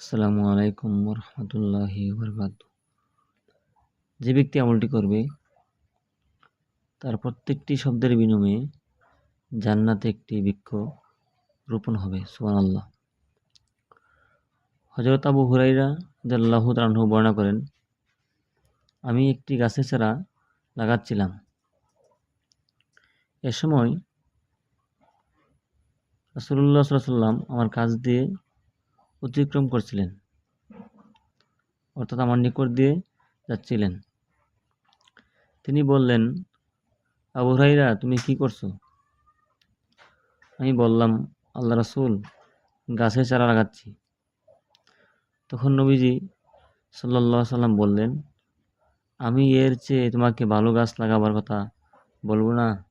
আসসালামু আলাইকুম রহমতুল্লাহি যে ব্যক্তি আমলটি করবে, তার প্রত্যেকটি শব্দের বিনিময়ে জান্নাতে একটি বৃক্ষ রোপণ হবে সুবান আল্লাহ হজরত আবু হুরাইরা জাল্লাহ তালাহু বর্ণনা করেন, আমি একটি গাছের চারা লাগাচ্ছিলাম। এ সময় রাসুল্লাহ সাল্লাম আমার কাজ দিয়ে অতিক্রম করছিলেন। অর্থাৎ আমার নিকট দিয়ে যাচ্ছিলেন। তিনি বললেন, আবু তুমি কি করছ? আমি বললাম, আল্লাহ রাসুল গাছের চারা লাগাচ্ছি। তখন নবীজি সাল্লা সাল্লাম বললেন, আমি এর চেয়ে তোমাকে ভালো গাছ লাগাবার কথা বলব না।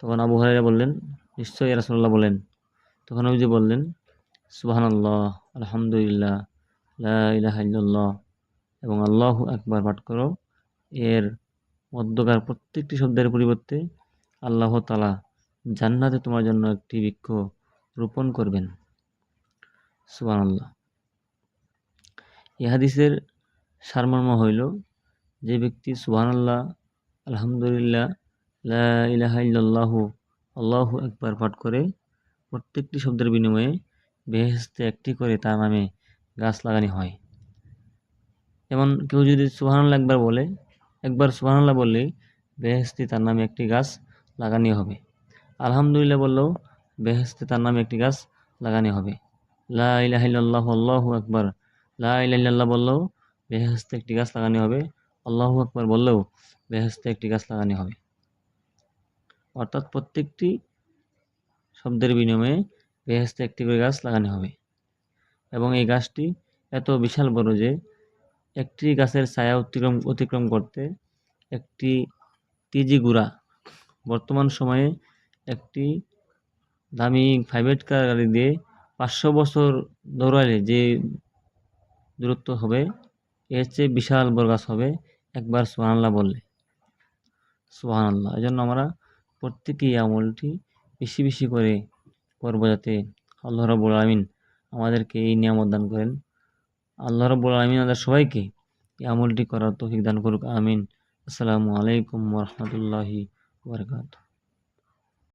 তখন আবু হাইরা বললেন, নিশ্চয়ই রাসুল্লাহ বলেন। তখন নবীজি বললেন আল্লাহ আলহামদুলিল্লাহ ইলাহাল্লাহ এবং আল্লাহ একবার পাঠ করো। এর মধ্যকার প্রত্যেকটি শব্দের পরিবর্তে আল্লাহ তালা জান্নাতে তোমার জন্য একটি বৃক্ষ রোপণ করবেন। সুবান আল্লাহ ইহাদিসের সারমর্ম হইল, যে ব্যক্তি সুবাহান আল্লাহ আলহামদুলিল্লাহ ইলাহাল্লাহ আল্লাহ একবার পাঠ করে, প্রত্যেকটি শব্দের বিনিময়ে বেহেস্তে একটি করে তার নামে গাছ লাগানি হয়। যেমন কেউ যদি সুহানুল্লাহ একবার বলে, একবার সুহানুল্লাহ বললে বেহেস্তি তার নামে একটি গাছ লাগানি হবে। আলহামদুলিল্লাহ বললেও বেহেস্তে তার নামে একটি গাছ লাগানি হবে। লা আল্লাহ একবার লা ইলাহিল্লাহ বললেও বেহেস্তে একটি গাছ লাগানি হবে। আল্লাহু আকবর বললেও বেহেস্তে একটি গাছ লাগানি হবে। অর্থাৎ প্রত্যেকটি শব্দের বিনিময়ে বেহেস্তে একটি করে গাছ লাগানো হবে। এবং এই গাছটি এত বিশাল বড় যে একটি গাছের ছায়া অতিক্রম অতিক্রম করতে একটি তিজি গুড়া, বর্তমান সময়ে একটি দামি প্রাইভেট কার গাড়ি দিয়ে পাঁচশো বছর দৌড়ালে যে দূরত্ব হবে, এর চেয়ে বিশাল বড় গাছ হবে একবার সোহানাল্লাহ বললে। সোহানাল্লাহ এই জন্য আমরা প্রত্যেকেই আমলটি বেশি বেশি করে করব যাতে আল্লাহ রবুল আলমিন আমাদেরকে এই নিয়ামত দান করেন। আল্লাহ রবুল আলমিন আমাদের সবাইকে এই আমলটি করার তৌফিক দান করুক, আমিন। আসসালামু আলাইকুম রহমতুল্লাহি বরকাত